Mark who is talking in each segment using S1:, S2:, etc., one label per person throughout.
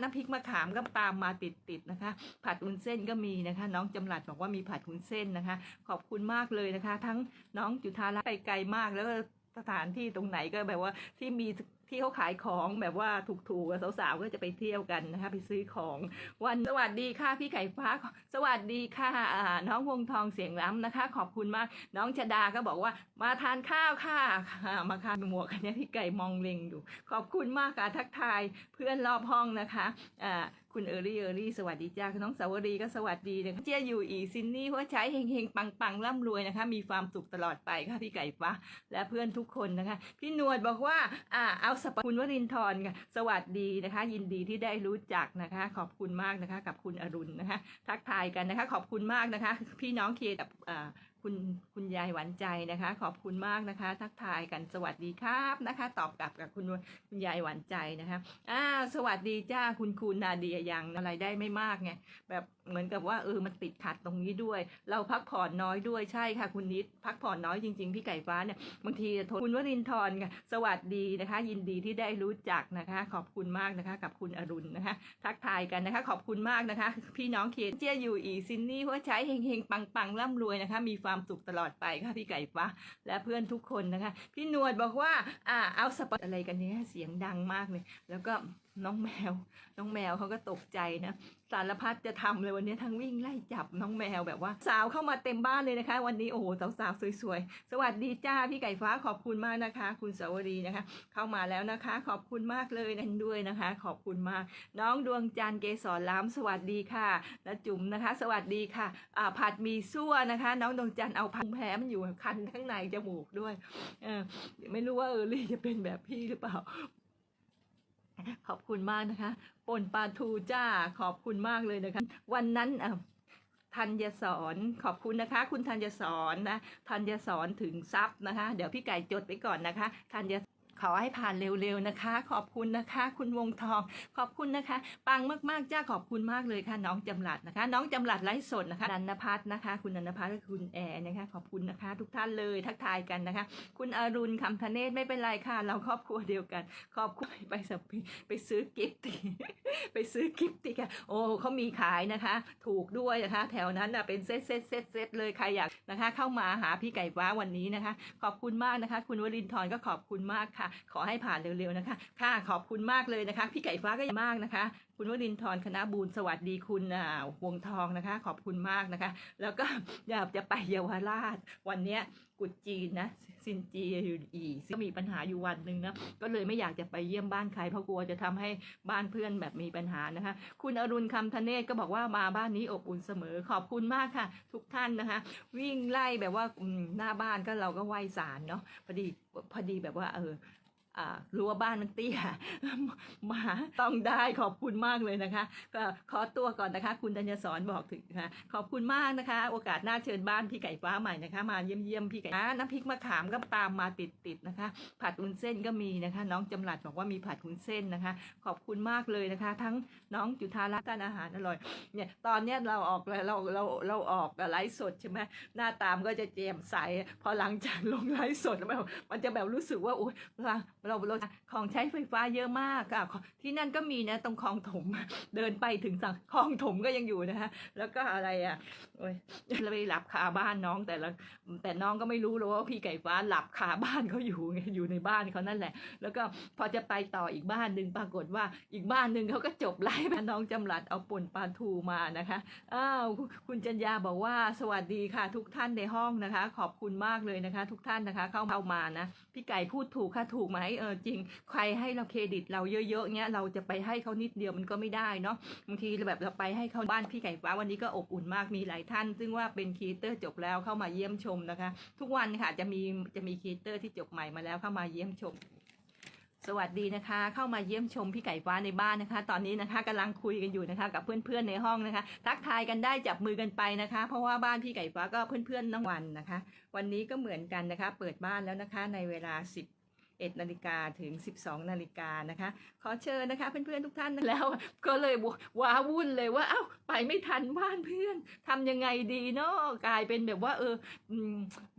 S1: น้ำพริกมะขามก็ตามมาติดๆนะคะ ผัดวุ้นเส้นก็มีนะคะ น้องจำหลัดบอกว่ามีผัดวุ้นเส้นนะคะ ขอบคุณมากเลยนะคะ ทั้งน้องจุธารัตน์ไปไกลมากแล้วก็สถานที่ตรงไหนก็แบบว่าที่มี ที่เขาขายของแบบว่าถูกๆสาวๆก็จะไปเที่ยวกันนะคะไปซื้อของ วันสวัสดีค่ะพี่ไก่ฟ้า สวัสดีค่ะน้องวงทองเสียงล้ำนะคะ ขอบคุณมาก น้องชดาก็บอกว่ามาทานข้าวค่ะมาคานหมวกอันนี้พี่ไก่มองเล็งอยู่ ขอบคุณมากค่ะทักทายเพื่อนรอบห้องนะคะอ่า คุณเออรี่เออรี่สวัสดีจ้าน้องสาวรีก็สวัสดีนะคะเจียอยู่อีซินนี่หัวใช้เฮงเฮงปังปังร่ำรวยนะคะ มีความสุขตลอดไปค่ะพี่ไก่ฟ้าและเพื่อนทุกคนนะคะ พี่นวลบอกว่าอ่าเอาสปคุณวรินทร์ค่ะสวัสดีนะคะ ยินดีที่ได้รู้จักนะคะ ขอบคุณมากนะคะ กับคุณอรุณนะคะ ทักทายกันนะคะ ขอบคุณมากนะคะ พี่น้องเคกับอ่า คุณคุณยายหวานใจนะคะ ขอบคุณมากนะคะ ทักทายกันสวัสดีครับนะคะ ตอบกลับกับคุณคุณยายหวานใจนะคะอ่าสวัสดีจ้าคุณคุณนาเดียยังอะไรได้ไม่มากไงแบบเหมือนกับว่าเออมันติดขัดตรงนี้ด้วย เราพักผ่อนน้อยด้วยใช่ค่ะ คุณนิดพักผ่อนน้อยจริง ๆ พี่ไก่ฟ้าเนี่ยบางทีทรคุณวรินทร์ค่ะสวัสดีนะคะ ยินดีที่ได้รู้จักนะคะ ขอบคุณมากนะคะ กับคุณอรุณนะคะ ทักทายกันนะคะ ขอบคุณมากนะคะ พี่น้องเคียนเจียอยู่อีซินนี่หัวใช้เฮงเฮงปังปังร่ำรวยนะคะ มีความสุขตลอดไปค่ะพี่ไก่ฟ้าและเพื่อนทุกคนนะคะ พี่นวดบอกว่าอ่าเอาสปอตอะไรกันเนี่ยเสียงดังมากเลยแล้วก็ น้องแมว น้องแมวเขาก็ตกใจนะสารพัดจะทำเลยวันนี้ทั้งวิ่งไล่จับน้องแมวแบบว่า สาวเข้ามาเต็มบ้านเลยนะคะ วันนี้โอ้โหสาวๆสวยๆ สวัสดีจ้าพี่ไก่ฟ้าขอบคุณมากนะคะ คุณสาวรีนะคะ เข้ามาแล้วนะคะ ขอบคุณมากเลยนั่นด้วยนะคะ ขอบคุณมาก น้องดวงจันทร์เกสรล้ำสวัสดีค่ะและจุ๋มนะคะ สวัสดีค่ะอ่าผัดมีซั่วนะคะ น้องดวงจันทร์เอาพังแพ้มันอยู่คันข้างในจมูกด้วยเออไม่รู้ว่าเออรี่จะเป็นแบบพี่หรือเปล่า ขอบคุณมากนะคะป่นปลาทูจ้าขอบคุณมากเลยนะคะ วันนั้นอะธัญสอนขอบคุณนะคะ คุณธัญสอนนะธัญสอนถึงทรัพย์นะคะ เดี๋ยวพี่ไก่จดไปก่อนนะคะธัญ ขอให้ผ่านเร็วๆนะคะ ขอบคุณนะคะ คุณวงทอง ขอบคุณนะคะ ปังมากๆจ้าขอบคุณมากเลยค่ะ น้องจำหลัดนะคะ น้องจำหลัดไลฟ์สดนะคะนันพัฒน์นะคะ คุณนันพัฒน์และคุณแอร์นะคะ ขอบคุณนะคะ ทุกท่านเลยทักทายกันนะคะ คุณอรุณคำธเนศไม่เป็นไรค่ะ เราครอบครัวเดียวกัน ขอบคุณไปสปไปซื้อกิฟต์ไปซื้อกิฟต์ติค่ะโอ้เขามีขายนะคะ ถูกด้วยนะคะ แถวนั้นนะเป็นเซตเซตเซตเซตเลยใครอยากนะคะ เข้ามาหาพี่ไก่ฟ้าวันนี้นะคะ ขอบคุณมากนะคะ คุณวรินทร์ก็ขอบคุณมากค่ะขอให้ผ่านเร็วๆนะคะ ค่ะขอบคุณมากเลยนะคะ พี่ไก่ฟ้าก็ยังมากนะคะ คุณวรินทร์คณะบูญสวัสดีคุณอ่าวงทองนะคะ ขอบคุณมากนะคะ แล้วก็อยากจะไปเยาวราช วันเนี้ยกุดจีนนะซินจีอยู่อีก็มีปัญหาอยู่วันหนึ่งนะก็เลยไม่อยากจะไปเยี่ยมบ้านใครเพราะกลัวจะทำให้บ้านเพื่อนแบบมีปัญหานะคะ คุณอรุณคำธเนศก็บอกว่ามาบ้านนี้อบอุ่นเสมอขอบคุณมากค่ะ ทุกท่านนะคะ วิ่งไล่แบบว่าหน้าบ้านก็เราก็ไหว้ศาลเนาะพอดีพอดีแบบว่าเออ รั้วบ้านมันเตี้ยหมาต้องได้ขอบคุณมากเลยนะคะ ก็ขอตัวก่อนนะคะ คุณธัญสอนบอกถึงนะคะขอบคุณมากนะคะ โอกาสหน้าเชิญบ้านพี่ไก่ฟ้าใหม่นะคะ มาเยี่ยมเยี่ยมพี่ไก่น้ำพริกมะขามก็ตามมาติดติดๆนะคะ ผัดวุ้นเส้นก็มีนะคะ น้องจำหลัดบอกว่ามีผัดวุ้นเส้นนะคะ ขอบคุณมากเลยนะคะ ทั้งน้องจุธารัตน์ทานอาหารอร่อยเนี่ยตอนเนี้ยเราออกเราเราเราออกไลฟ์สดใช่ไหมหน้าตามก็จะเจียมใสพอหลังจากลงไลฟ์สดแล้วมันจะแบบรู้สึกว่าโอ๊ยเราเราของใช้ไฟฟ้าเยอะมากอะที่นั่นก็มีนะตรงคลองถม เดินไปถึงสังคลองถมก็ยังอยู่นะคะแล้วก็อะไรอะโอ้ยเราไปหลับคาบ้านน้องแต่ละแต่น้องก็ไม่รู้หรอกว่าพี่ไก่ฟ้าหลับคาบ้านเขาอยู่ไงอยู่ในบ้านเขานั่นแหละ แล้วก็พอจะไปต่ออีกบ้านหนึ่งปรากฏว่าอีกบ้านหนึ่งเขาก็จบไลฟ์น้องจำหลัดเอาป่นปลาทูมานะคะอ้าวคุณจัญญาบอกว่าสวัสดีค่ะ ทุกท่านในห้องนะคะ ขอบคุณมากเลยนะคะ ทุกท่านนะคะ เข้าเข้ามานะพี่ไก่พูดถูกค่ะถูกไหมเออจริง ใครให้เราเครดิตเราเยอะๆเงี้ยเราจะไปให้เขานิดเดียวมันก็ไม่ได้เนาะบางทีแบบเราไปให้เขาบ้านพี่ไก่ฟ้าวันนี้ก็อบอุ่นมากมีหลายท่าน ซึ่งว่าเป็นครีเตอร์จบแล้วเข้ามาเยี่ยมชมนะคะ ทุกวันค่ะจะมีจะมีครีเตอร์ที่จบใหม่มาแล้วเข้ามาเยี่ยมชมสวัสดีนะคะ เข้ามาเยี่ยมชมพี่ไก่ฟ้าในบ้านนะคะ ตอนนี้นะคะกำลังคุยกันอยู่นะคะ กับเพื่อนๆในห้องนะคะ ทักทายกันได้จับมือกันไปนะคะ เพราะว่าบ้านพี่ไก่ฟ้าก็เพื่อนๆทั้งวันนะคะ วันนี้ก็เหมือนกันนะคะ เปิดบ้านแล้วนะคะในเวลา10 1นาฬิกาถึง 12นาฬิกานะคะ ขอเชิญนะคะเพื่อนๆทุกท่านแล้ว ก็เลยว้าวุ่นเลยว่าเอ้าไปไม่ทันบ้านเพื่อนทำยังไงดีเนาะกลายเป็นแบบว่าเออ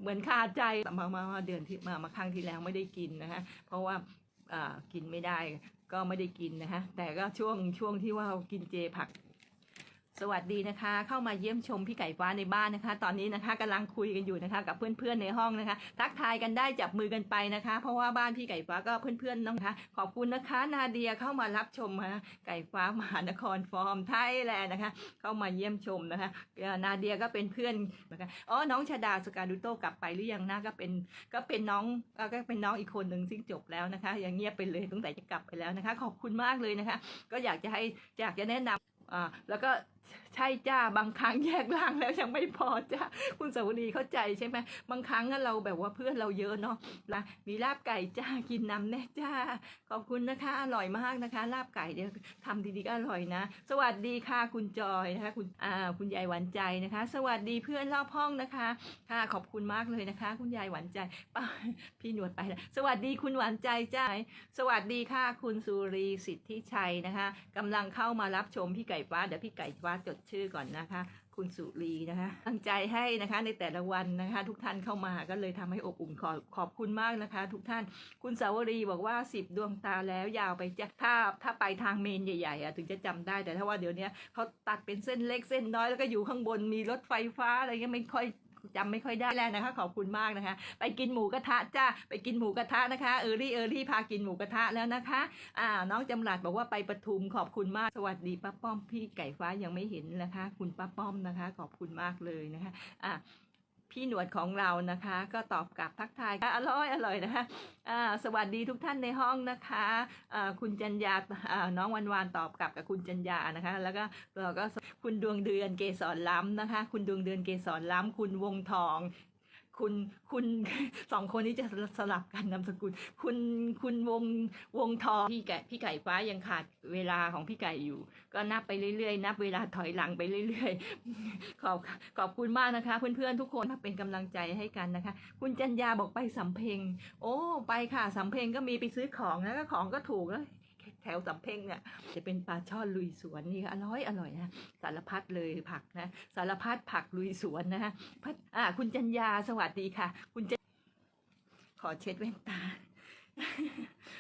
S1: เหมือนคาใจมามามาเดือนที่มามาครั้งที่แล้วไม่ได้กินนะคะเพราะว่าอ่ากินไม่ได้ก็ไม่ได้กินนะคะแต่ก็ช่วงช่วงที่ว่ากินเจผัก สวัสดีนะคะ เข้ามาเยี่ยมชมพี่ไก่ฟ้าในบ้านนะคะ ตอนนี้นะคะกำลังคุยกันอยู่นะคะ กับเพื่อนๆในห้องนะคะ ทักทายกันได้จับมือกันไปนะคะ เพราะว่าบ้านพี่ไก่ฟ้าก็เพื่อนๆน้องคะขอบคุณนะคะ นาเดียเข้ามารับชมนะไก่ฟ้ามหานครฟอร์มไทยแลนด์นะคะ เข้ามาเยี่ยมชมนะคะ นาเดียก็เป็นเพื่อนนะคะอ๋อน้องชาดาสการุโตกลับไปหรือยังนะก็เป็นก็เป็นน้องก็เป็นน้องอีกคนหนึ่งซึ่งจบแล้วนะคะอย่างเงียบไปเลยตั้งแต่จะกลับไปแล้วนะคะ ขอบคุณมากเลยนะคะ ก็อยากจะให้อยากจะแนะนำอ่าแล้วก็ ใช่จ้าบางครั้งแยกร่างแล้วยังไม่พอจ้าคุณสาวรีเข้าใจใช่ไหมบางครั้งเราแบบว่าเพื่อนเราเยอะเนาะนะมีลาบไก่จ้ากินน้ำแน่จ้า ขอบคุณนะคะ อร่อยมากนะคะ ลาบไก่เดี๋ยวทำดีๆก็อร่อยนะ สวัสดีค่ะคุณจอยนะคะ คุณอ่าคุณยายหวานใจนะคะ สวัสดีเพื่อนรอบห้องนะคะค่ะขอบคุณมากเลยนะคะ คุณยายหวานใจป้าพี่หนวดไปแล้วสวัสดีคุณหวานใจจ้าสวัสดีค่ะคุณสุรีสิทธิชัยนะคะกำลังเข้ามารับชมพี่ไก่ฟ้าเดี๋ยวพี่ไก่ฟ้าจดชื่อก่อนนะคะ คุณสุรีนะคะตั้งใจให้นะคะในแต่ละวันนะคะ ทุกท่านเข้ามาก็เลยทำให้อบอุ่นขอขอบคุณมากนะคะ ทุกท่านคุณสาวรีบอกว่าสิบดวงตาแล้วยาวไปจะถ้าถ้าไปทางเมนใหญ่ๆอะถึงจะจำได้แต่ถ้าว่าเดี๋ยวนี้เขาตัดเป็นเส้นเล็กเส้นน้อยแล้วก็อยู่ข้างบนมีรถไฟฟ้าอะไรเงี้ยไม่ค่อย จำไม่ค่อยได้แล้วนะคะ ขอบคุณมากนะคะ ไปกินหมูกระทะจ้าไปกินหมูกระทะนะคะเออรี่เออรี่พากินหมูกระทะแล้วนะคะอ่าน้องจำหลัดบอกว่าไปปทุมขอบคุณมากสวัสดีป้าป้อมพี่ไก่ฟ้ายังไม่เห็นนะคะ คุณป้าป้อมนะคะ ขอบคุณมากเลยนะคะอ่า พี่หนวดของเรานะคะ ก็ตอบกลับทักทายอร่อยอร่อยนะคะสวัสดีทุกท่านในห้องนะคะะคุณจัญญาน้องวันวานตอบกลับกับคุณจัญญานะคะ แล้วก็เราก็คุณดวงเดือนเกสรล้ำนะคะ คุณดวงเดือนเกสรล้ำคุณวงทอง คุณคุณสองคนนี้จะสลับกันนามสกุล คุณคุณวงวงทองพี่ไก่พี่ไก่ฟ้ายังขาดเวลาของพี่ไก่อยู่ ก็นับไปเรื่อยๆ นับเวลาถอยหลังไปเรื่อยๆ ขอบขอบคุณมากนะคะ เพื่อนๆทุกคนมาเป็นกำลังใจให้กันนะคะ คุณจันยาบอกไปสำเพ็ง โอ้ ไปค่ะสำเพ็งก็มีไปซื้อของแล้วก็ของก็ถูกแล้ว แถวสำเพ็งเนี่ยจะเป็นปลาช่อนลุยสวนนี่อร่อยอร่อยนะสารพัดเลยผักนะสารพัดผักลุยสวนนะฮะพัดอ่าคุณจัญญาสวัสดีค่ะ คุณจันขอเช็ดแว่นตา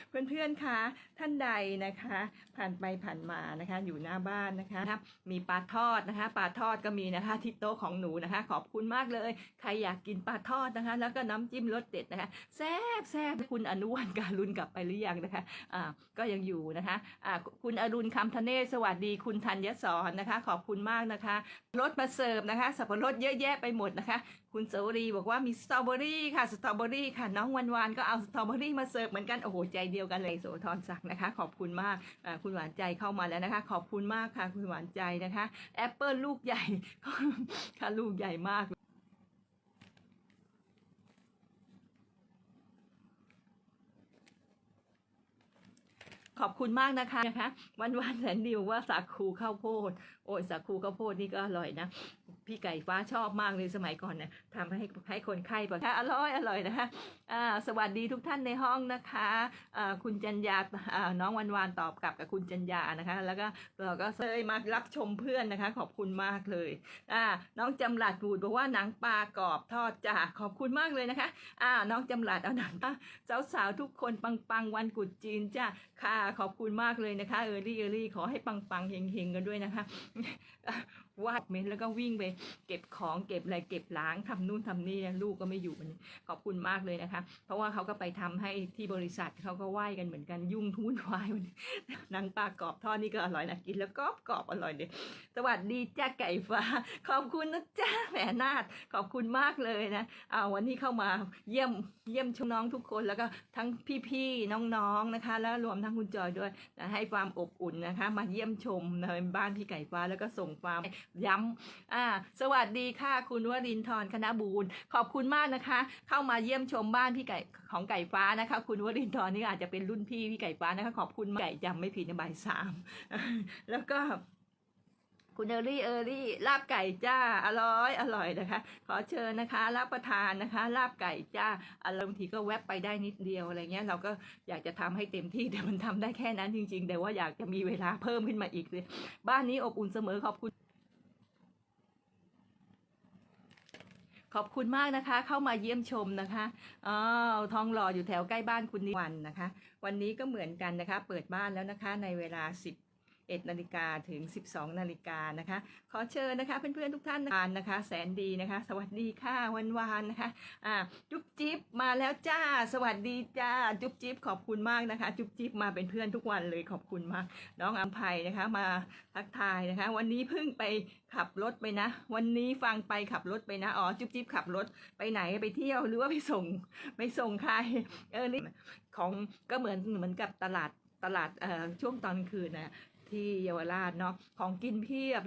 S1: เพื่อนๆคะท่านใดนะคะ ผ่านไปผ่านมานะคะ อยู่หน้าบ้านนะคะ มีปลาทอดนะคะปลาทอดก็มีนะคะที่โต๊ะของหนูนะคะ ขอบคุณมากเลย ใครอยากกินปลาทอดนะคะ แล้วก็น้ำจิ้มรสเด็ดนะคะแซ่บแซ่บคุณอนุวันการุณกลับไปหรือยังนะคะอ่าก็ยังอยู่นะคะอ่าคุณอรุณคำธเนศสวัสดีคุณธัญสอนนะคะ ขอบคุณมากนะคะรถมาเสิร์ฟนะคะสับปะรดเยอะแยะไปหมดนะคะ คุณสวรีบอกว่ามีสตรอเบอรี่ค่ะสตรอเบอรี่ค่ะ น้องวันวานก็เอาสตรอเบอรี่มาเสิร์ฟเหมือนกัน โอ้โห ใจเดียวกันเลยโสธรศักดิ์นะคะ ขอบคุณมากคุณหวานใจเข้ามาแล้วนะคะ ขอบคุณมากค่ะ คุณหวานใจนะคะแอปเปิลลูกใหญ่ค่ะลูกใหญ่มากขอบคุณมากนะคะนะคะ วันวันแสนดิวว่าสาคูข้าวโพด โอ้ยสาคูข้าวโพดนี่ก็อร่อยนะ พี่ไก่ฟ้าชอบมากเลยสมัยก่อนเนี่ยทำให้ให้คนไข้บอกค่ะอร่อยอร่อยนะคะอ่าสวัสดีทุกท่านในห้องนะคะอ่าคุณจัญญาน้องวันวานตอบกลับกับคุณจัญญานะคะ แล้วก็เราก็เคยมารับชมเพื่อนนะคะ ขอบคุณมากเลยน้องจำหลัดบูดบอกว่าหนังปลากรอบทอดจ้าขอบคุณมากเลยนะคะอ่าน้องจำหลัดเอาหนังสาวๆทุกคนปังๆวันกุดจีนจ้าค่ะขอบคุณมากเลยนะคะเออรี่เออรี่ขอให้ปังๆเฮงๆกันด้วยนะคะ วาดเมนแล้วก็วิ่งไปเก็บของเก็บอะไรเก็บล้างทำนู่นทำนี่ลูกก็ไม่อยู่วันขอบคุณมากเลยนะคะ เพราะว่าเขาก็ไปทำให้ที่บริษัทเขาก็ไหว้กันเหมือนกันยุ่งทุ่นวายวันนางปลากรอบทอดนี่ก็อร่อยนะกินแล้วกรอบกรอบอร่อยเลยสวัสดีจ้าไก่ฟ้า ขอบคุณนะจ้าแหมนาดขอบคุณมากเลยนะเอาวันนี้เข้ามาเยี่ยมเยี่ยมชมน้องทุกคนแล้วก็ทั้งพี่ๆน้องๆนะคะ แล้วรวมทั้งคุณจอยด้วยนะให้ความอบอุ่นนะคะ มาเยี่ยมชมในบ้านพี่ไก่ฟ้าแล้วก็ส่งความย้ำอ่า สวัสดีค่ะคุณวรินทร์คณะบูรณ์ขอบคุณมากนะคะ เข้ามาเยี่ยมชมบ้านพี่ไก่ของไก่ฟ้านะคะ คุณวรินทร์นี่อาจจะเป็นรุ่นพี่พี่ไก่ฟ้านะคะ ขอบคุณมากไก่จำไม่ผิดในบ่ายสามแล้วก็คุณเออรี่เออรี่ลาบไก่จ้าอร่อยอร่อยนะคะ ขอเชิญนะคะ รับประทานนะคะ ลาบไก่จ้าอารมณ์บางทีก็แวบไปได้นิดเดียวอะไรเงี้ยเราก็อยากจะทำให้เต็มที่แต่มันทำได้แค่นั้นจริง ๆ แต่ว่าอยากจะมีเวลาเพิ่มขึ้นมาอีกเลยบ้านนี้อบอุ่นเสมอขอบคุณ ขอบคุณมากนะคะ เข้ามาเยี่ยมชมนะคะอ๋อทองหล่ออยู่แถวใกล้บ้านคุณนิวันนะคะ วันนี้ก็เหมือนกันนะคะ เปิดบ้านแล้วนะคะในเวลา10 1นาฬิกาถึง 12นาฬิกานะคะ ขอเชิญนะคะเพื่อนๆทุกท่านนะคะ แสนดีนะคะ สวัสดีค่ะวันวานนะคะอ่าจุ๊บจิ๊บมาแล้วจ้า สวัสดีจ้าจุ๊บจิ๊บขอบคุณมากนะคะ จุ๊บจิ๊บมาเป็นเพื่อนทุกวันเลยขอบคุณมาก น้องอัมภัยนะคะ มาทักทายนะคะ วันนี้เพิ่งไปขับรถไปนะ วันนี้ฟังไปขับรถไปนะอ๋อจุ๊บจิ๊บขับรถไปไหนไปเที่ยวหรือว่าไปส่งไปส่งใครเออนี่ของก็เหมือนเหมือนกับตลาดตลาดช่วงตอนคืนนะ ที่เยาวราชเนาะของกินเพียบ